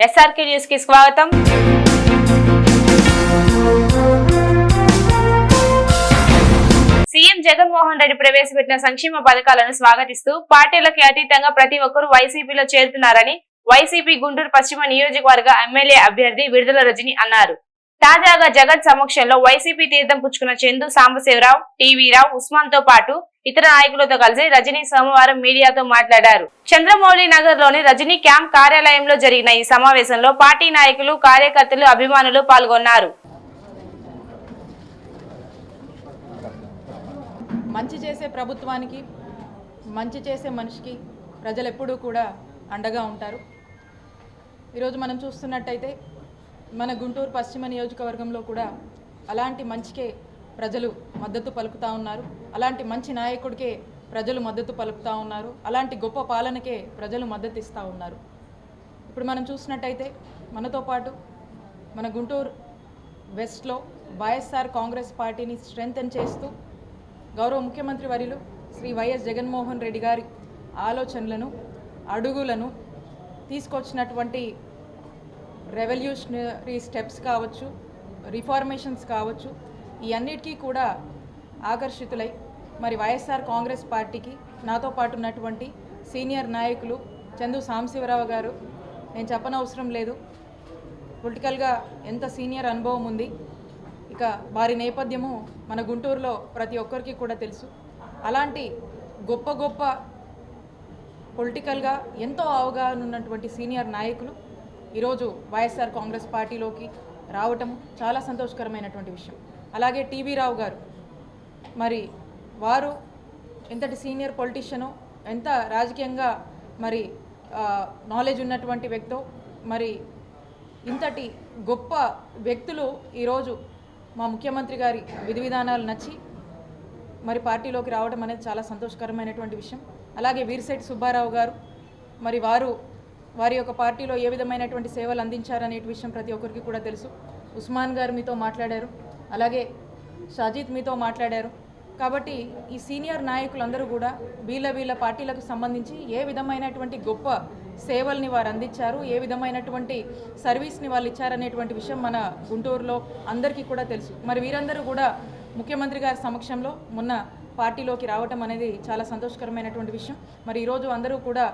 SRK న్యూస్కి స్వాగతం. CM Jaganmohan Reddy ప్రవేశపెట్టిన సంక్షేమ పథకాలను స్వాగతిస్తూ పార్టీలకు అతీతంగా ప్రతి ఒక్కరూ వైసీపీలో చేరుతున్నారని వైసీపీ గుంటూరు పశ్చిమ నియోజకవర్గ ఎమ్మెల్యే అభ్యర్థి విడుదల రజని అన్నారు. తాజాగా జగన్ సమక్షంలో వైసీపీ తీర్థం పుచ్చుకున్న చందు సాంబశివరావు టీవీరావు ఉస్మాన్తో పాటు ఇతర నాయకులతో కలిసి రజనీ సోమవారం మీడియాతో మాట్లాడారు. చంద్రమౌళి నగర్లోని రజనీ క్యాంప్ కార్యాలయంలో జరిగిన ఈ సమావేశంలో పార్టీ నాయకులు కార్యకర్తలు అభిమానులు పాల్గొన్నారు. మంచి చేసే ప్రభుత్వానికి మంచి చేసే మనిషికి ప్రజలు ఎప్పుడూ కూడా అండగా ఉంటారు. ఈరోజు మనం చూస్తున్నట్టయితే మన గుంటూరు పశ్చిమ నియోజకవర్గంలో కూడా అలాంటి మంచికే ప్రజలు మద్దతు పలుకుతూ ఉన్నారు. అలాంటి మంచి నాయకుడికే ప్రజలు మద్దతు పలుకుతూ ఉన్నారు. అలాంటి గొప్ప పాలనకే ప్రజలు మద్దతు ఇస్తూ ఉన్నారు. ఇప్పుడు మనం చూసినట్టయితే మనతో పాటు మన గుంటూరు వెస్ట్లో వైఎస్ఆర్ కాంగ్రెస్ పార్టీని స్ట్రెంగ్తన్ చేస్తూ గౌరవ ముఖ్యమంత్రి వర్యులు శ్రీ వైఎస్ జగన్మోహన్ రెడ్డి గారి ఆలోచనలను అడుగులను తీసుకొచ్చినటువంటి రెవల్యూషనరీ స్టెప్స్ కావచ్చు రిఫార్మేషన్స్ కావచ్చు ఈ అన్నిటికీ కూడా ఆకర్షితులై మరి వైఎస్ఆర్ కాంగ్రెస్ పార్టీకి నాతో పాటు ఉన్నటువంటి సీనియర్ నాయకులు చందు సాంబశివరావు గారు నేను చెప్పనవసరం లేదు. పొలిటికల్గా ఎంత సీనియర్ అనుభవం ఉంది ఇక వారి నేపథ్యము మన గుంటూరులో ప్రతి ఒక్కరికి కూడా తెలుసు. అలాంటి గొప్ప గొప్ప పొలిటికల్గా ఎంతో అవగాహన ఉన్నటువంటి సీనియర్ నాయకులు ఈరోజు వైఎస్ఆర్ కాంగ్రెస్ పార్టీలోకి రావటం చాలా సంతోషకరమైనటువంటి విషయం. అలాగే టీవీ రావు గారు. మరి వారు ఎంతటి సీనియర్ పొలిటీషియను ఎంత రాజకీయంగా మరి నాలెడ్జ్ ఉన్నటువంటి వ్యక్తో మరి ఇంతటి గొప్ప వ్యక్తులు ఈరోజు మా ముఖ్యమంత్రి గారి విధి విధానాలు నచ్చి మరి పార్టీలోకి రావడం అనేది చాలా సంతోషకరమైనటువంటి విషయం. అలాగే వీరిశెట్టి సుబ్బారావు గారు మరి వారు వారి యొక్క పార్టీలో ఏ విధమైనటువంటి సేవలు అందించారనే విషయం ప్రతి ఒక్కరికి కూడా తెలుసు. ఉస్మాన్ గారు మీతో మాట్లాడారు. అలాగే షాజీద్ మీతో మాట్లాడారు. కాబట్టి ఈ సీనియర్ నాయకులందరూ కూడా వీళ్ళ వీళ్ళ పార్టీలకు సంబంధించి ఏ విధమైనటువంటి గొప్ప సేవల్ని వారు అందించారు ఏ విధమైనటువంటి సర్వీస్ని వాళ్ళు ఇచ్చారనేటువంటి విషయం మన గుంటూరులో అందరికీ కూడా తెలుసు. మరి వీరందరూ కూడా ముఖ్యమంత్రి గారి సమక్షంలో మొన్న పార్టీలోకి రావటం అనేది చాలా సంతోషకరమైనటువంటి విషయం. మరి ఈరోజు అందరూ కూడా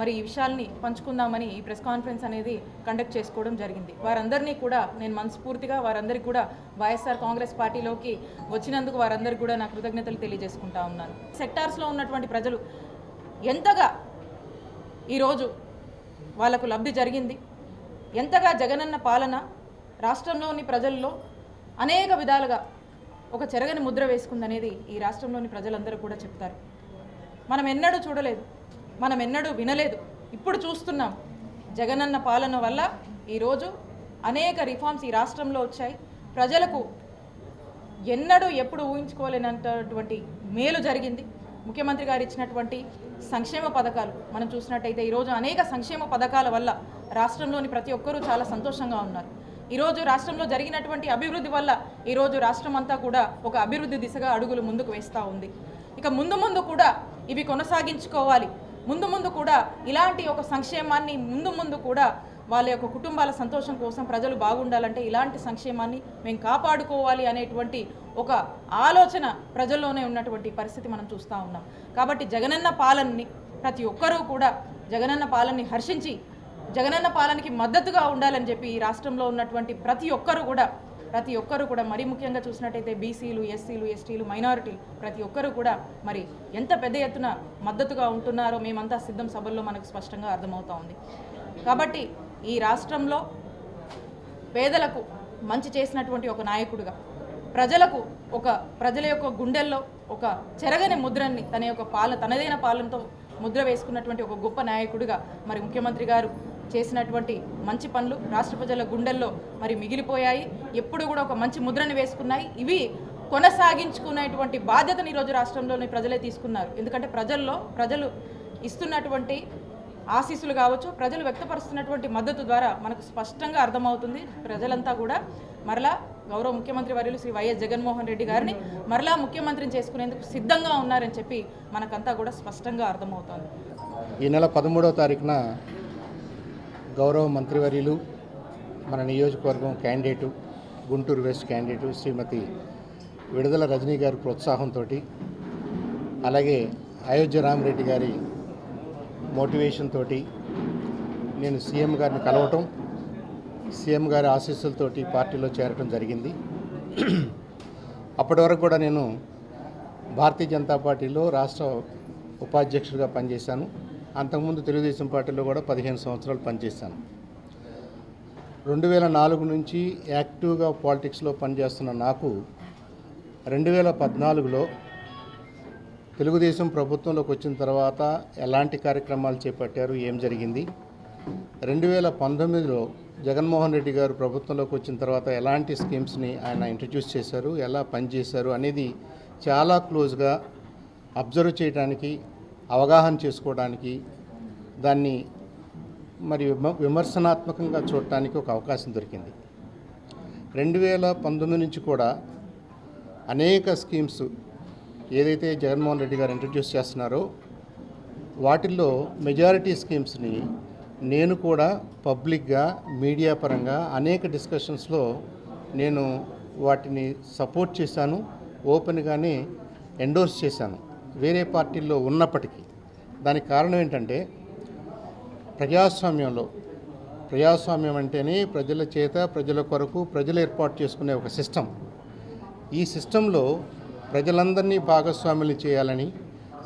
మరి ఈ విషయాల్ని పంచుకుందామని ఈ ప్రెస్ కాన్ఫరెన్స్ అనేది కండక్ట్ చేసుకోవడం జరిగింది. వారందరినీ కూడా నేను మనస్ఫూర్తిగా వారందరికీ కూడా వైఎస్ఆర్ కాంగ్రెస్ పార్టీలోకి వచ్చినందుకు వారందరికీ కూడా నా కృతజ్ఞతలు తెలియజేసుకుంటా ఉన్నాను. సెక్టార్స్లో ఉన్నటువంటి ప్రజలు ఎంతగా ఈరోజు వాళ్ళకు లబ్ధి జరిగింది? ఎంతగా జగనన్న పాలన రాష్ట్రంలోని ప్రజల్లో అనేక విధాలుగా ఒక చెరగని ముద్ర వేసుకుందనేది ఈ రాష్ట్రంలోని ప్రజలందరూ కూడా చెప్తారు. మనం ఎన్నడూ చూడలేదు మనం ఎన్నడూ వినలేదు. ఇప్పుడు చూస్తున్నాం జగనన్న పాలన వల్ల ఈరోజు అనేక రిఫార్మ్స్ ఈ రాష్ట్రంలో వచ్చాయి. ప్రజలకు ఎన్నడూ ఎప్పుడు ఊహించుకోలేనటువంటి మేలు జరిగింది. ముఖ్యమంత్రి గారు ఇచ్చినటువంటి సంక్షేమ పథకాలు మనం చూసినట్టయితే ఈరోజు అనేక సంక్షేమ పథకాల వల్ల రాష్ట్రంలోని ప్రతి ఒక్కరూ చాలా సంతోషంగా ఉన్నారు. ఈరోజు రాష్ట్రంలో జరిగినటువంటి అభివృద్ధి వల్ల ఈరోజు రాష్ట్రం అంతా కూడా ఒక అభివృద్ధి దిశగా అడుగులు ముందుకు వేస్తూ ఉంది. ఇక ముందు ముందు కూడా ఇవి కొనసాగించుకోవాలి. ముందు ముందు కూడా ఇలాంటి ఒక సంక్షేమాన్ని ముందు ముందు కూడా వాళ్ళ యొక్క కుటుంబాల సంతోషం కోసం ప్రజలు బాగుండాలంటే ఇలాంటి సంక్షేమాన్ని మేము కాపాడుకోవాలి అనేటువంటి ఒక ఆలోచన ప్రజల్లోనే ఉన్నటువంటి పరిస్థితి మనం చూస్తూ ఉన్నాం. కాబట్టి జగనన్న పాలనని ప్రతి ఒక్కరూ కూడా జగనన్న పాలనని హర్షించి జగనన్న పాలనకి మద్దతుగా ఉండాలని చెప్పి ఈ రాష్ట్రంలో ఉన్నటువంటి ప్రతి ఒక్కరు కూడా ప్రతి ఒక్కరూ కూడా మరీ ముఖ్యంగా చూసినట్టయితే బీసీలు ఎస్సీలు ఎస్టీలు మైనారిటీలు ప్రతి ఒక్కరూ కూడా మరి ఎంత పెద్ద ఎత్తున మద్దతుగా ఉంటున్నారో మేమంతా సిద్ధం సభల్లో మనకు స్పష్టంగా అర్థమవుతా ఉంది. కాబట్టి ఈ రాష్ట్రంలో పేదలకు మంచి చేసినటువంటి ఒక నాయకుడిగా ప్రజలకు ఒక ప్రజల యొక్క గుండెల్లో ఒక చెరగని ముద్రని తన యొక్క పాలన తనదైన పాలనతో ముద్ర వేసుకున్నటువంటి ఒక గొప్ప నాయకుడిగా మరి ముఖ్యమంత్రి గారు చేసినటువంటి మంచి పనులు రాష్ట్ర ప్రజల గుండెల్లో మరి మిగిలిపోయాయి. ఎప్పుడు కూడా ఒక మంచి ముద్రను వేసుకున్నాయి. ఇవి కొనసాగించుకునేటువంటి బాధ్యతను ఈరోజు రాష్ట్రంలోని ప్రజలే తీసుకున్నారు. ఎందుకంటే ప్రజల్లో ప్రజలు ఇస్తున్నటువంటి ఆశీస్సులు కావచ్చు ప్రజలు వ్యక్తపరుస్తున్నటువంటి మద్దతు ద్వారా మనకు స్పష్టంగా అర్థమవుతుంది. ప్రజలంతా కూడా మరలా గౌరవ ముఖ్యమంత్రి వర్యులు శ్రీ వైఎస్ జగన్మోహన్ రెడ్డి గారిని మరలా ముఖ్యమంత్రిని చేసుకునేందుకు సిద్ధంగా ఉన్నారని చెప్పి మనకంతా కూడా స్పష్టంగా అర్థమవుతోంది. ఈ నెల పదమూడవ తారీఖున గౌరవ మంత్రివర్యులు మన నియోజకవర్గం candidate Guntur west candidate Shrimati Vidadala Rajini గారి ప్రోత్సాహంతో అలాగే అయోధ్య రామరెడ్డి గారి మోటివేషన్ తోటి నేను సీఎం గారిని కలవటం సీఎం గారి ఆశీస్సులతోటి పార్టీలో చేరటం జరిగింది. అప్పటి వరకు కూడా నేను భారతీయ జనతా పార్టీలో రాష్ట్ర ఉపాధ్యక్షుడిగా పనిచేశాను. అంతకుముందు తెలుగుదేశం పార్టీలో కూడా పదిహేను సంవత్సరాలు పనిచేశాను. రెండు వేల నాలుగు నుంచి యాక్టివ్గా పాలిటిక్స్లో పనిచేస్తున్న నాకు రెండు వేల పద్నాలుగులో తెలుగుదేశం ప్రభుత్వంలోకి వచ్చిన తర్వాత ఎలాంటి కార్యక్రమాలు చేపట్టారు ఏం జరిగింది? రెండు వేల పంతొమ్మిదిలో జగన్మోహన్ రెడ్డి గారు ప్రభుత్వంలోకి వచ్చిన తర్వాత ఎలాంటి స్కీమ్స్ని ఆయన ఇంట్రడ్యూస్ చేశారు ఎలా పనిచేశారు అనేది చాలా క్లోజ్గా అబ్జర్వ్ చేయడానికి అవగాహన చేసుకోవడానికి దాన్ని మరి విమ- విమర్శనాత్మకంగా చూడటానికి ఒక అవకాశం దొరికింది. రెండు వేల పంతొమ్మిది నుంచి కూడా అనేక స్కీమ్స్ ఏదైతే జగన్మోహన్ రెడ్డి గారు ఇంట్రడ్యూస్ చేస్తున్నారో వాటిల్లో మెజారిటీ స్కీమ్స్ని నేను కూడా పబ్లిక్గా మీడియా పరంగా అనేక డిస్కషన్స్లో నేను వాటిని సపోర్ట్ చేశాను ఓపెన్గానే ఎండోర్స్ చేశాను. వేరే పార్టీల్లో ఉన్నప్పటికీ దానికి కారణం ఏంటంటే ప్రజాస్వామ్యంలో ప్రజాస్వామ్యం అంటేనే ప్రజల చేత ప్రజల కొరకు ప్రజలు ఏర్పాటు చేసుకునే ఒక సిస్టమ్. ఈ సిస్టంలో ప్రజలందరినీ భాగస్వాములు చేయాలని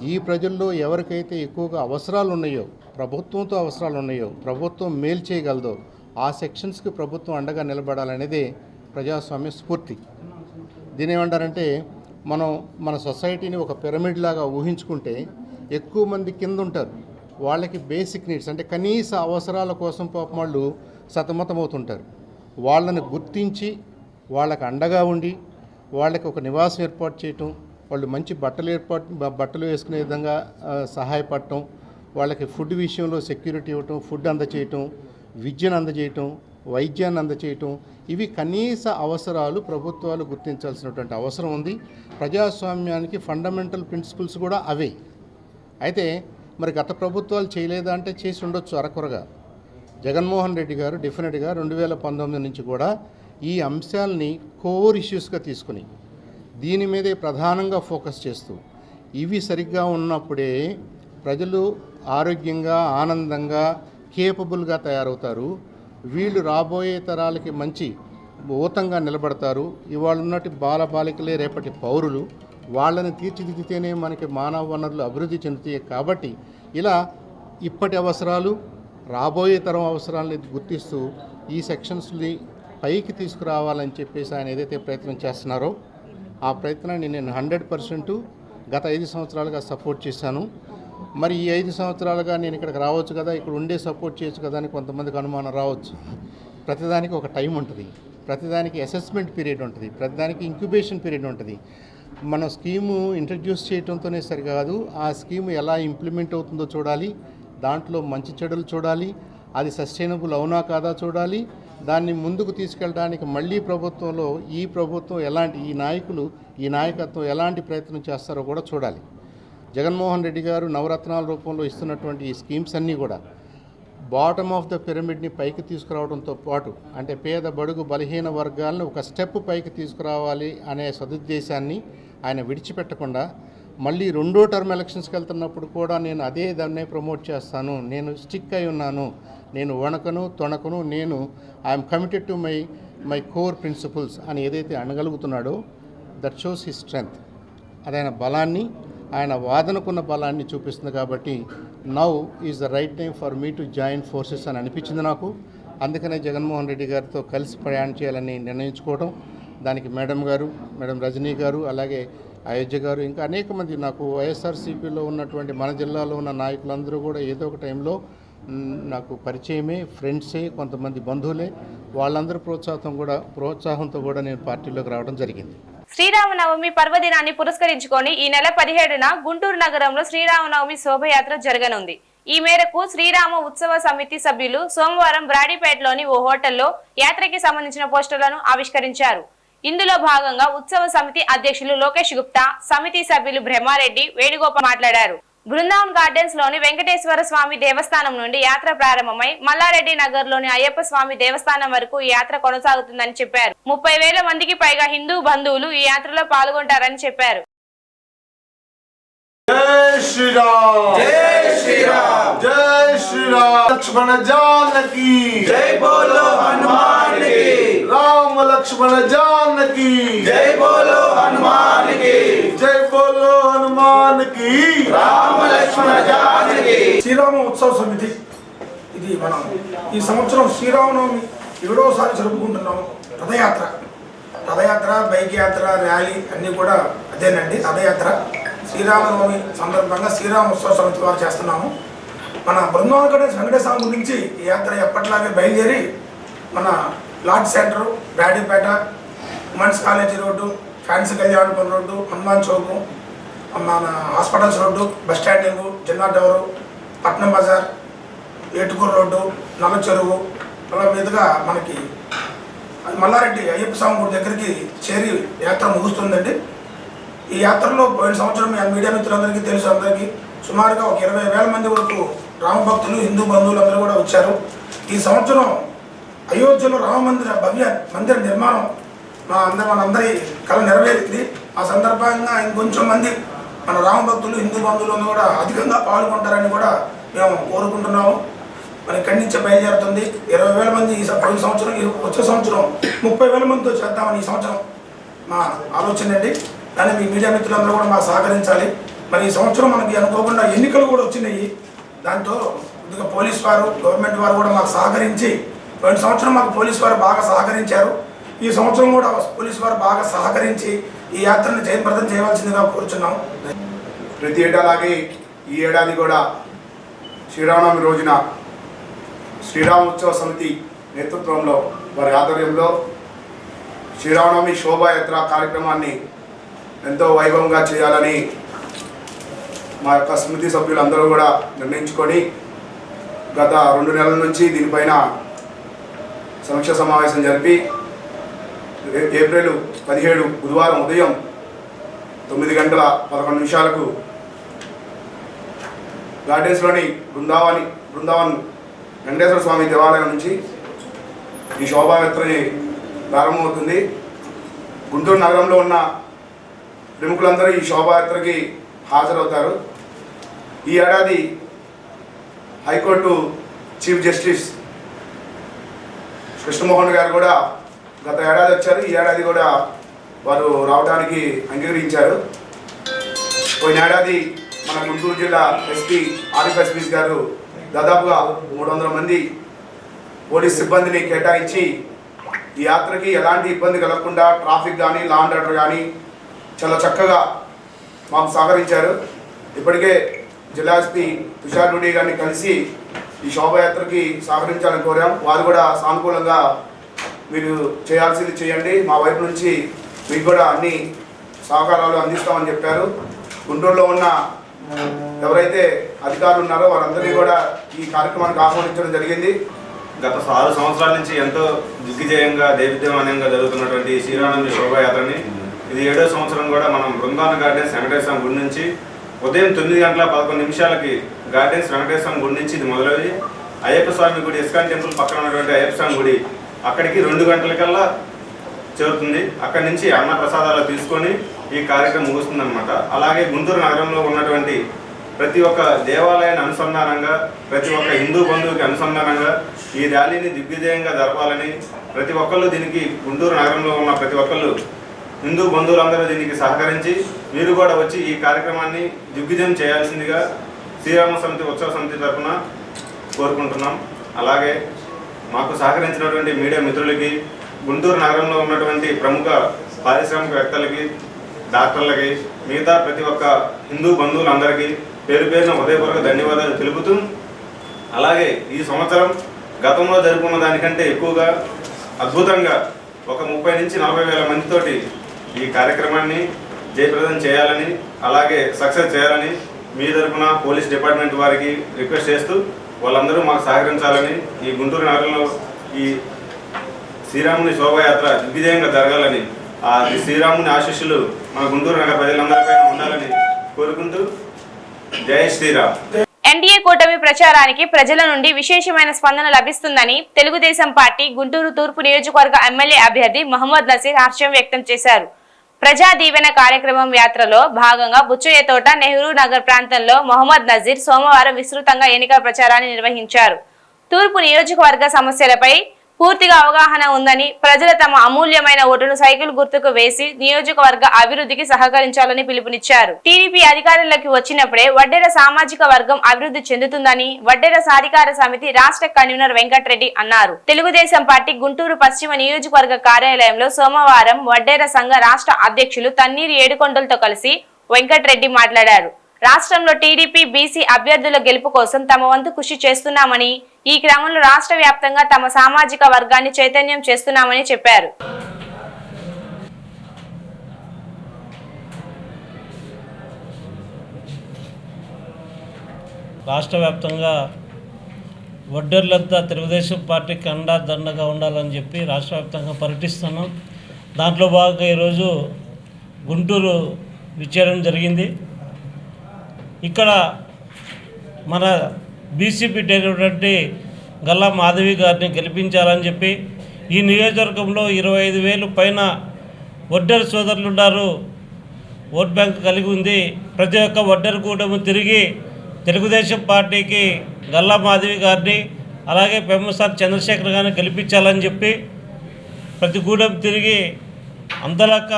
ఈ ప్రజల్లో ఎవరికైతే ఎక్కువగా అవసరాలు ఉన్నాయో ప్రభుత్వంతో అవసరాలు ఉన్నాయో ప్రభుత్వం మేలు చేయగలదో ఆ సెక్షన్స్కి ప్రభుత్వం అండగా నిలబడాలనేదే ప్రజాస్వామ్య స్ఫూర్తి. దీని ఏమంటారంటే మనం మన సొసైటీని ఒక పిరమిడ్ లాగా ఊహించుకుంటే ఎక్కువ మంది కింద ఉంటారు. వాళ్ళకి బేసిక్ నీడ్స్ అంటే కనీస అవసరాల కోసం పాపం వాళ్ళు సతమతమవుతుంటారు. వాళ్ళని గుర్తించి వాళ్ళకి అండగా ఉండి వాళ్ళకి ఒక నివాసం ఏర్పాటు చేయటం వాళ్ళు మంచి బట్టలు ఏర్పాటు బట్టలు వేసుకునే విధంగా సహాయపడటం వాళ్ళకి ఫుడ్ విషయంలో సెక్యూరిటీ ఇవ్వటం ఫుడ్ అందచేయటం విద్యను అందజేయటం వైద్యాన్ని అందచేయటం. ఇవి కనీస అవసరాలు ప్రభుత్వాలు గుర్తించాల్సినటువంటి అవసరం ఉంది. ప్రజాస్వామ్యానికి ఫండమెంటల్ ప్రిన్సిపల్స్ కూడా అవే. అయితే మరి గత ప్రభుత్వాలు చేయలేదా అంటే చేసి ఉండొచ్చు అరకొరగా. జగన్మోహన్ రెడ్డి గారు డెఫినెట్గా రెండు వేల పంతొమ్మిది నుంచి కూడా ఈ అంశాలని కోర్ ఇష్యూస్గా తీసుకుని దీని మీదే ప్రధానంగా ఫోకస్ చేస్తూ ఇవి సరిగ్గా ఉన్నప్పుడే ప్రజలు ఆరోగ్యంగా ఆనందంగా కేపబుల్గా తయారవుతారు. వీళ్ళు రాబోయే తరాలకి మంచి ఊతంగా నిలబడతారు. ఇవాళ ఉన్నటి బాల బాలికలే రేపటి పౌరులు. వాళ్ళని తీర్చిదిద్దితేనే మనకి మానవ వనరులు అభివృద్ధి చెందుతాయి. కాబట్టి ఇలా ఇప్పటి అవసరాలు రాబోయే తరం అవసరాలని గుర్తిస్తూ ఈ సెక్షన్స్ని పైకి తీసుకురావాలని చెప్పేసి ఆయన ఏదైతే ప్రయత్నం చేస్తున్నారో ఆ ప్రయత్నాన్ని నేను హండ్రెడ్ పర్సెంట్ గత ఐదు సంవత్సరాలుగా సపోర్ట్ చేశాను. మరి ఈ ఐదు సంవత్సరాలుగా నేను ఇక్కడికి రావచ్చు కదా ఇక్కడ ఉండే సపోర్ట్ చేయొచ్చు కదా అని కొంతమందికి అనుమానం రావచ్చు. ప్రతిదానికి ఒక టైం ఉంటుంది. ప్రతిదానికి అసెస్మెంట్ పీరియడ్ ఉంటుంది. ప్రతిదానికి ఇంక్యుబేషన్ పీరియడ్ ఉంటుంది. మన స్కీము ఇంట్రడ్యూస్ చేయడంతోనే సరికాదు. ఆ స్కీమ్ ఎలా ఇంప్లిమెంట్ అవుతుందో చూడాలి. దాంట్లో మంచి చెడులు చూడాలి. అది సస్టైనబుల్ అవునా కాదా చూడాలి. దాన్ని ముందుకు తీసుకెళ్ళడానికి మళ్ళీ ప్రభుత్వంలో ఈ ప్రభుత్వం ఎలాంటి ఈ నాయకులు ఈ నాయకత్వం ఎలాంటి ప్రయత్నం చేస్తారో కూడా చూడాలి. జగన్మోహన్ రెడ్డి గారు నవరత్నాల రూపంలో ఇస్తున్నటువంటి ఈ స్కీమ్స్ అన్నీ కూడా బాటమ్ ఆఫ్ ద పిరమిడ్ని పైకి తీసుకురావడంతో పాటు అంటే పేద బడుగు బలహీన వర్గాలను ఒక స్టెప్ పైకి తీసుకురావాలి అనే సదుద్దేశాన్ని ఆయన విడిచిపెట్టకుండా మళ్ళీ రెండో టర్మ్ ఎలక్షన్స్కి వెళ్తున్నప్పుడు కూడా నేను అదే దాన్నే ప్రమోట్ చేస్తాను నేను స్టిక్ అయి ఉన్నాను నేను వణకను తొణకను నేను I'm committed to my my core principles అని ఏదైతే అనగలుగుతున్నాడో దట్ షోస్ హిస్ స్ట్రెంగ్త్ అదైన బలాన్ని ఆయన వాదనకున్న బలాన్ని చూపిస్తుంది కాబట్టి now is the right time for me to join forces అని అనిపించింది నాకు. అందుకనే జగన్మోహన్ రెడ్డి గారితో కలిసి ప్రయాణం చేయాలని నిర్ణయించుకోవడం దానికి మేడం గారు మేడం రజనీ గారు అలాగే అయోధ్య గారు ఇంకా అనేక మంది నాకు వైఎస్ఆర్సీపీలో ఉన్నటువంటి మన జిల్లాలో ఉన్న నాయకులందరూ కూడా ఏదో ఒక టైంలో నాకు పరిచయమే ఫ్రెండ్సే కొంతమంది బంధువులే. వాళ్ళందరూ ప్రోత్సాహం కూడా ప్రోత్సాహంతో కూడా నేను పార్టీలోకి రావడం జరిగింది. శ్రీరామనవమి పర్వదినాన్ని పురస్కరించుకొని ఈ నెల పదిహేడున గుంటూరు నగరంలో శ్రీరామనవమి శోభయాత్ర జరగనుంది. ఈ మేరకు శ్రీరామ ఉత్సవ సమితి సభ్యులు సోమవారం బ్రాడీపేటలోని ఓ హోటల్లో యాత్రకి సంబంధించిన పోస్టర్లను ఆవిష్కరించారు. ఇందులో భాగంగా ఉత్సవ సమితి అధ్యక్షులు లోకేష్ గుప్తా సమితి సభ్యులు బ్రహ్మారెడ్డి వేణుగోపాల్ మాట్లాడారు. బృందావన్ గార్డెన్స్లోని వెంకటేశ్వర స్వామి దేవస్థానం నుండి యాత్ర ప్రారంభమై మల్లారెడ్డి నగర్లోని అయ్యప్ప స్వామి దేవస్థానం వరకు ఈ యాత్ర కొనసాగుతుందని చెప్పారు. ముప్పై వేల మందికి పైగా హిందూ బంధువులు ఈ యాత్రలో పాల్గొంటారని చెప్పారు. లక్ష్మణ జానకి. జై బోలో హనుమాన్ రామ లక్ష్మణ జానకి. జై బోలో హనుమాన్కి జై బోలో హనుమాన్కి రామ లక్ష్మణ జానకి. శ్రీరామ ఉత్సవ సమితి. ఇది మనం ఈ సంవత్సరం శ్రీరామనవమి ఏడోసారి జరుపుకుంటున్నాము. రథయాత్ర. రథయాత్ర బైక్ యాత్ర ర్యాలీ అన్నీ కూడా అదేనండి. రథయాత్ర. శ్రీరామనవమి సందర్భంగా శ్రీరామ ఉత్సవ సమితి వారు చేస్తున్నాము. మన బృందావన వెంకటేశ్వర స్వామి గురించి ఈ యాత్ర ఎప్పటిలాగే బయలుదేరి మన lodge centre Brodipet women's college road fancy Kalyanapuram road Hanuman Chowk మన hospitals road bus standing Jinnah tower Patnam Bazaar Etukuru road నల్ల చెరువు అలా మీదుగా మనకి మల్లారెడ్డి అయ్యప్ప స్వామి గుడి దగ్గరికి చేరి యాత్ర ముగుస్తుందండి. ఈ యాత్రలో పోయిన సంవత్సరం మీడియా మిత్రులందరికీ తెలుసు అందరికీ సుమారుగా ఒక ఇరవై వేల మంది వరకు రామభక్తులు హిందూ బంధువులు అందరూ కూడా వచ్చారు. ఈ సంవత్సరం అయోధ్యలో రామ మందిర భవ్య మందిర నిర్మాణం మా అందరి మనందరి కళ నెరవేరింది. ఆ సందర్భంగా ఇంకొంచెం మంది మన రామ భక్తులు హిందూ బంధువులను కూడా అధికంగా పాల్గొంటారని కూడా మేము కోరుకుంటున్నాము. మరి ఇక్కడి నుంచి బయలుదేరుతుంది. ఇరవై వేల మంది ఈ సం- సంవత్సరం ఈ వచ్చే సంవత్సరం ముప్పై వేల మందితో చేద్దామని ఈ సంవత్సరం మా ఆలోచన అండి. కానీ మీ మీడియా మిత్రులందరూ కూడా మాకు సహకరించాలి. మరి ఈ సంవత్సరం మనకి అనుకోకుండా ఎన్నికలు కూడా వచ్చినాయి. దాంతో కొద్దిగా పోలీస్ వారు గవర్నమెంట్ వారు కూడా మాకు సహకరించి పోయిన సంవత్సరం మాకు పోలీస్ వారు బాగా సహకరించారు. ఈ సంవత్సరం కూడా పోలీస్ వారు బాగా సహకరించి ఈ యాత్రను జయప్రదం చేయవలసిందిగా కోరుచున్నాం. ప్రతి ఏడాలాగే ఈ ఏడాది కూడా శ్రీరామనవమి రోజున శ్రీరామ ఉత్సవ సమితి నేతృత్వంలో వారి ఆధ్వర్యంలో శ్రీరామనవమి శోభాయాత్ర కార్యక్రమాన్ని ఎంతో వైభవంగా చేయాలని మా యొక్క సమితి సభ్యులందరూ కూడా నిర్ణయించుకొని గత రెండు నెలల నుంచి దీనిపైన సమీక్ష సమావేశం జరిపి ఏప్రిల్ పదిహేడు బుధవారం ఉదయం తొమ్మిది గంటల పదకొండు నిమిషాలకు గార్డెన్స్లోని బృందావని బృందావన్ వెంకటేశ్వర స్వామి దేవాలయం నుంచి ఈ శోభాయాత్రని ప్రారంభమవుతుంది. గుంటూరు నగరంలో ఉన్న ప్రముఖులందరూ ఈ శోభాయాత్రకి హాజరవుతారు. ఈ ఏడాది హైకోర్టు చీఫ్ జస్టిస్ కృష్ణమోహన్ గారు కూడా గత ఏడాది వచ్చారు. ఈ ఏడాది కూడా వారు రావడానికి అంగీకరించారు. పోయిన ఏడాది మన గుంటూరు జిల్లా ఎస్పీ ఆరిఫ్ ఎస్పీస్ గారు దాదాపుగా మూడు వందల మంది పోలీస్ సిబ్బందిని కేటాయించి ఈ యాత్రకి ఎలాంటి ఇబ్బంది కలగకుండా ట్రాఫిక్ కానీ లా అండ్ ఆర్డర్ కానీ చాలా చక్కగా మాకు సహకరించారు. ఇప్పటికే జిల్లా ఎస్పీ తుషార్ రెడ్డి గారిని కలిసి ఈ శోభయాత్రకి సహకరించాలని కోరాం. వారు కూడా సానుకూలంగా మీరు చేయాల్సింది చేయండి. మా వైపు నుంచి మీకు కూడా అన్ని సహకారాలు అందిస్తామని చెప్పారు. గుంటూరులో ఉన్న ఎవరైతే అధికారులు ఉన్నారో వారందరినీ కూడా ఈ కార్యక్రమానికి ఆహ్వానించడం జరిగింది. గత ఆరు సంవత్సరాల నుంచి ఎంతో దిగ్విజయంగా దేవిద్యమానంగా జరుగుతున్నటువంటి ఈ శోభాయాత్రని ఇది ఏడో సంవత్సరం కూడా మనం బృందావన గార్డెన్స్ వెంకటేశ్వర గుడి నుంచి ఉదయం తొమ్మిది గంటల పదకొండు నిమిషాలకి గార్డెన్స్ వెంకటేశ్వర గుడి నుంచి ఇది మొదలయ్యి అయ్యప్ప స్వామి గుడి ఇస్కాన్ టెంపుల్ పక్కన ఉన్నటువంటి అయ్యప్ప స్వామి గుడి అక్కడికి రెండు గంటలకల్లా చేరుతుంది. అక్కడి నుంచి అన్న ప్రసాదాలు తీసుకొని ఈ కార్యక్రమం ముగుస్తుందన్నమాట. అలాగే గుంటూరు నగరంలో ఉన్నటువంటి ప్రతి ఒక్క దేవాలయాన్ని అనుసంధానంగా ప్రతి ఒక్క హిందూ బంధువుకి అనుసంధానంగా ఈ ర్యాలీని దిగ్విజయంగా జరపాలని ప్రతి ఒక్కళ్ళు దీనికి గుంటూరు నగరంలో ఉన్న ప్రతి ఒక్కళ్ళు హిందూ బంధువులందరూ దీనికి సహకరించి మీరు కూడా వచ్చి ఈ కార్యక్రమాన్ని దిగ్విజయం చేయాల్సిందిగా శ్రీరామ సమితి ఉత్సవ సమితి తరఫున కోరుకుంటున్నాం. అలాగే మాకు సహకరించినటువంటి మీడియా మిత్రులకి గుంటూరు నగరంలో ఉన్నటువంటి ప్రముఖ పారిశ్రామికవేత్తలకి డాక్టర్లకి మిగతా ప్రతి ఒక్క హిందూ బంధువులందరికీ పేరు పేరున హృదయపూర్వక ధన్యవాదాలు తెలుపుతూ అలాగే ఈ సంవత్సరం గతంలో జరుపుకున్న దానికంటే ఎక్కువగా అద్భుతంగా ఒక ముప్పై నుంచి నలభై వేల మందితోటి ఈ కార్యక్రమాన్ని జయప్రదం చేయాలని అలాగే సక్సెస్ చేయాలని మీ తరఫున పోలీస్ డిపార్ట్మెంట్ వారికి రిక్వెస్ట్ చేస్తూ వాళ్ళందరూ మాకు సహకరించాలని ఈ గుంటూరు నగరంలో ఈ శ్రీరాముని శోభాయాత్ర దిగ్విజయంగా జరగాలని ఆ శ్రీరాముని ఆశీస్సులు మన గుంటూరు నగర ప్రజలందరిపైన ఉండాలని కోరుకుంటూ జై శ్రీరామ్. ఎన్డీఏ కూటమి ప్రచారానికి ప్రజల నుండి విశేషమైన స్పందన లభిస్తుందని తెలుగుదేశం పార్టీ గుంటూరు తూర్పు నియోజకవర్గ ఎమ్మెల్యే అభ్యర్థి మహమ్మద్ నసీర్ హర్షం వ్యక్తం చేశారు. ప్రజా దీవెన కార్యక్రమం యాత్రలో భాగంగా బుచ్చయ్య తోట నెహ్రూ నగర్ ప్రాంతంలో మొహమ్మద్ నజీర్ సోమవారం విస్తృతంగా ఎన్నికల ప్రచారాన్ని నిర్వహించారు. తూర్పు నియోజకవర్గ సమస్యలపై పూర్తిగా అవగాహన ఉందని ప్రజలు తమ అమూల్యమైన ఓటును సైకిల్ గుర్తుకు వేసి నియోజకవర్గ అభివృద్ధికి సహకరించాలని పిలుపునిచ్చారు. టీడీపీ అధికారంలోకి వచ్చినప్పుడే వడ్డెర సామాజిక వర్గం అభివృద్ధి చెందుతుందని వడ్డెర సాధికార సమితి రాష్ట్ర కన్వీనర్ వెంకటరెడ్డి అన్నారు. తెలుగుదేశం పార్టీ గుంటూరు పశ్చిమ నియోజకవర్గ కార్యాలయంలో సోమవారం వడ్డెర సంఘ రాష్ట్ర అధ్యక్షులు తన్నీరు ఏడుకొండలతో కలిసి వెంకటరెడ్డి మాట్లాడారు. రాష్ట్రంలో టీడీపీ బీసీ అభ్యర్థుల గెలుపు కోసం తమ వంతు కృషి చేస్తున్నామని ఈ క్రమంలో రాష్ట్ర వ్యాప్తంగా తమ సామాజిక వర్గాన్ని చైతన్యం చేస్తున్నామని చెప్పారు. రాష్ట్ర వ్యాప్తంగా వడ్డర్లంతా తెలుగుదేశం పార్టీకి అండా దండగా ఉండాలని చెప్పి రాష్ట్ర వ్యాప్తంగా పర్యటిస్తున్నాం దాంట్లో భాగంగా ఈరోజు గుంటూరు విచ్చేయడం జరిగింది. ఇక్కడ మన బీసీపీ అయినటువంటి గల్లా మాధవి గారిని గెలిపించాలని చెప్పి ఈ నియోజకవర్గంలో ఇరవై ఐదు వేలు పైన వడ్డర్ సోదరులు ఉన్నారు. ఓట్ బ్యాంక్ కలిగి ఉంది. ప్రతి ఒక్క వడ్డర్ కూటమి తిరిగి తెలుగుదేశం పార్టీకి గల్లా మాధవి గారిని అలాగే పెమ్మసారి చంద్రశేఖర్ గారిని గెలిపించాలని చెప్పి ప్రతి గూడెం తిరిగి అందలాక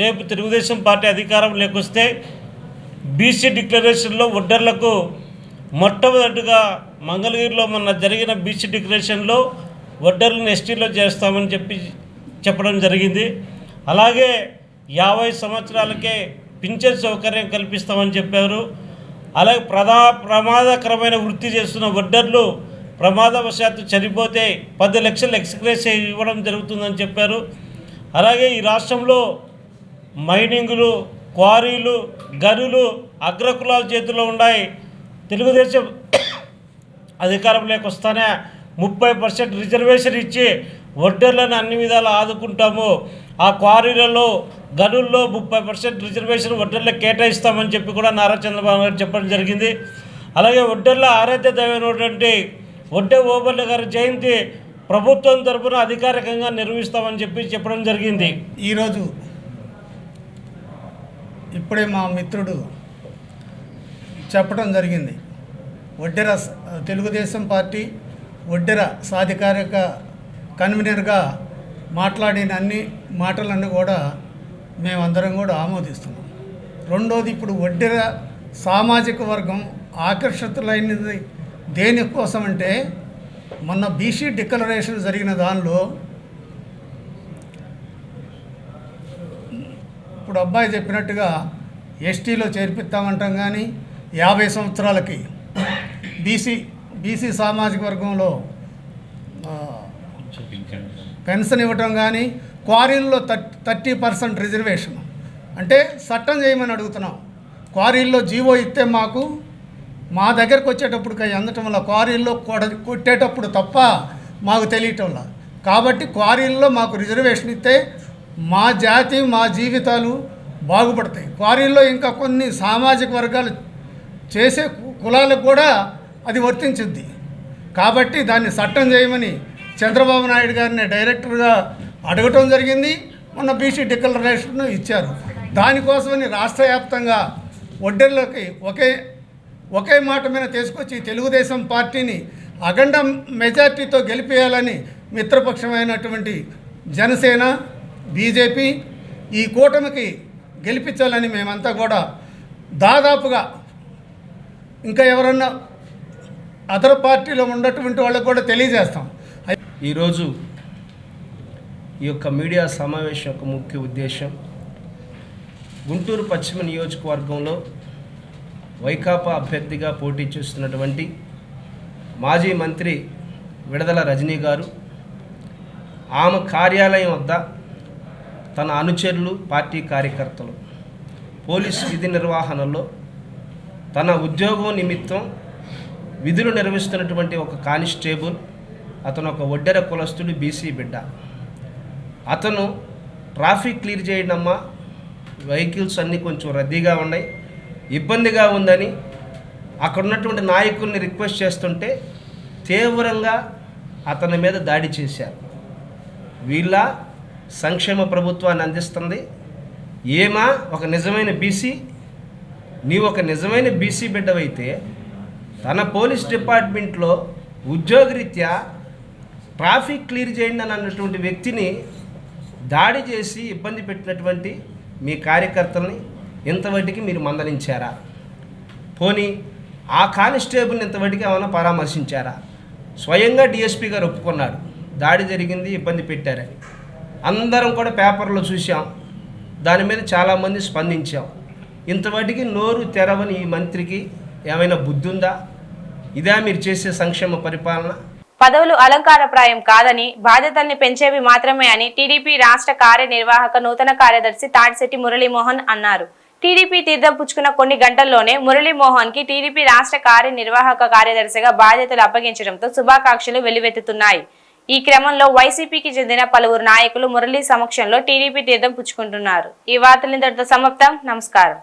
రేపు తెలుగుదేశం పార్టీ అధికారం లేకొస్తే బీసీ డిక్లరేషన్లో ఒడ్డర్లకు మొట్టమొదటిగా మంగళగిరిలో మొన్న జరిగిన బీసీ డిక్లరేషన్లో వడ్డర్లను ఎస్టీలో చేస్తామని చెప్పి చెప్పడం జరిగింది. అలాగే యాభై సంవత్సరాలకే పింఛన్ సౌకర్యం కల్పిస్తామని చెప్పారు. అలాగే ప్రధా ప్రమాదకరమైన వృత్తి చేస్తున్న వడ్డర్లు ప్రమాదవశాత్తు చనిపోతే పది లక్షలు ఎక్స్గ్రేస్ ఇవ్వడం జరుగుతుందని చెప్పారు. అలాగే ఈ రాష్ట్రంలో మైనింగులు క్వారీలు గనులు అగ్రకులాల చేతిలో ఉన్నాయి. తెలుగుదేశం అధికారంలోకి వస్తానే ముప్పై పర్సెంట్ రిజర్వేషన్ ఇచ్చి వడ్డర్లను అన్ని విధాలు ఆదుకుంటాము. ఆ క్వారీలలో గనుల్లో ముప్పై పర్సెంట్ రిజర్వేషన్ వడ్డర్లకు కేటాయిస్తామని చెప్పి కూడా నారా చంద్రబాబు గారు చెప్పడం జరిగింది. అలాగే వడ్డర్ల ఆరాధ్య దైవమైనటువంటి వడ్డే ఓబర్ల గారి జయంతి ప్రభుత్వం తరపున అధికారికంగా నిర్వహిస్తామని చెప్పి చెప్పడం జరిగింది. ఈరోజు ఇప్పుడే మా మిత్రుడు చెప్పడం జరిగింది. ఒడ్డెర స- తెలుగుదేశం పార్టీ ఒడ్డెర సాధికారిక కన్వీనర్గా మాట్లాడిన అన్ని మాటలన్నీ కూడా మేమందరం కూడా ఆమోదిస్తున్నాం. రెండోది ఇప్పుడు ఒడ్డెర సామాజిక వర్గం ఆకర్షితులైనది దేనికోసం అంటే మొన్న బీసీ డిక్లరేషన్ జరిగిన దానిలో ఇప్పుడు అబ్బాయి చెప్పినట్టుగా ఎస్టీలో చేర్పిస్తామంటాం కానీ యాభై సంవత్సరాలకి బీసీ బీసీ సామాజిక వర్గంలో పెన్షన్ ఇవ్వటం కానీ క్వారీల్లో థర్టీ థర్టీ పర్సెంట్ రిజర్వేషన్. అంటే చట్టం చేయమని అడుగుతున్నాం. క్వారీల్లో జీవో ఇస్తే మాకు మా దగ్గరకు వచ్చేటప్పుడు అందటం వల్ల క్వారీల్లో కొడ కొట్టేటప్పుడు తప్ప మాకు తెలియటం వల్ల. కాబట్టి క్వారీల్లో మాకు రిజర్వేషన్ ఇస్తే మా జాతి మా జీవితాలు బాగుపడతాయి. క్వారీల్లో ఇంకా కొన్ని సామాజిక వర్గాలు చేసే కులాలకు కూడా అది వర్తించింది కాబట్టి దాన్ని చట్టం చేయమని చంద్రబాబు నాయుడు గారిని డైరెక్టర్గా అడగటం జరిగింది. మొన్న బీసీ డిక్లరేషన్ ఇచ్చారు. దానికోసమని రాష్ట్ర వ్యాప్తంగా ఒడ్డెర్లకి ఒకే ఒకే మాట మీద తీసుకొచ్చి తెలుగుదేశం పార్టీని అఖండ మెజార్టీతో గెలిపేయాలని మిత్రపక్షమైనటువంటి జనసేన బీజేపీ ఈ కూటమికి గెలిపించాలని మేమంతా కూడా దాదాపుగా ఇంకా ఎవరన్నా అదర్ పార్టీలో ఉన్నటువంటి వాళ్ళకు కూడా తెలియజేస్తాం. ఈరోజు ఈ యొక్క మీడియా సమావేశం యొక్క ముఖ్య ఉద్దేశం గుంటూరు పశ్చిమ నియోజకవర్గంలో వైకాపా అభ్యర్థిగా పోటీ చేస్తున్నటువంటి మాజీ మంత్రి విడదల రజనీ గారు ఆమె కార్యాలయం వద్ద తన అనుచరులు పార్టీ కార్యకర్తలు పోలీస్ విధి నిర్వహణలో తన ఉద్యోగం నిమిత్తం విధులు నిర్వహిస్తున్నటువంటి ఒక కానిస్టేబుల్ అతను ఒక ఒడ్డెర కులస్తుడు బీసీ బిడ్డ. అతను ట్రాఫిక్ క్లియర్ చేయడమ్మా వెహికల్స్ అన్నీ కొంచెం రద్దీగా ఉన్నాయి ఇబ్బందిగా ఉందని అక్కడ ఉన్నటువంటి నాయకుల్ని రిక్వెస్ట్ చేస్తుంటే తీవ్రంగా అతని మీద దాడి చేశారు. వీళ్ళ సంక్షేమ ప్రభుత్వాన్ని అందిస్తుంది. ఏమా? ఒక నిజమైన బీసీ నీవు ఒక నిజమైన బీసీ బిడ్డవైతే తన పోలీస్ డిపార్ట్మెంట్లో ఉద్యోగరీత్యా ట్రాఫిక్ క్లియర్ చేయండి అని అన్నటువంటి వ్యక్తిని దాడి చేసి ఇబ్బంది పెట్టినటువంటి మీ కార్యకర్తల్ని ఇంతవరకు మీరు మందలించారా? పోనీ ఆ కానిస్టేబుల్ని ఇంతవరకు ఏమైనా పరామర్శించారా? స్వయంగా డిఎస్పీ గారు ఒప్పుకున్నాడు. దాడి జరిగింది ఇబ్బంది పెట్టారని. అందరం కూడా పేపర్లో చూసాం దాని మీద చాలామంది స్పందించాం. ఇంతవాటికి నోరు తెరవని ఈ మంత్రికి ఏమైనా బుద్ధి ఉందా ఇదా మీరు చేసే సంక్షేమ పరిపాలన? పదవులు అలంకారప్రాయం కాదని బాధ్యతల్ని పెంచేవి మాత్రమే అని టీడీపీ రాష్ట్ర కార్యనిర్వాహక నూతన కార్యదర్శి తాడిశెట్టి మురళీమోహన్ అన్నారు. టీడీపీ తీర్థం పుచ్చుకున్న కొన్ని గంటల్లోనే మురళీమోహన్కి టీడీపీ రాష్ట్ర కార్యనిర్వాహక కార్యదర్శిగా బాధ్యతలు అప్పగించడంతో శుభాకాంక్షలు వెల్లువెత్తుతున్నాయి. ఈ క్రమంలో వైసీపీకి చెందిన పలువురు నాయకులు మురళీ సమక్షంలో టీడీపీ తీర్థం పుచ్చుకుంటున్నారు. ఈ వార్తలు ఇంతటితో సమాప్తం. నమస్కారం.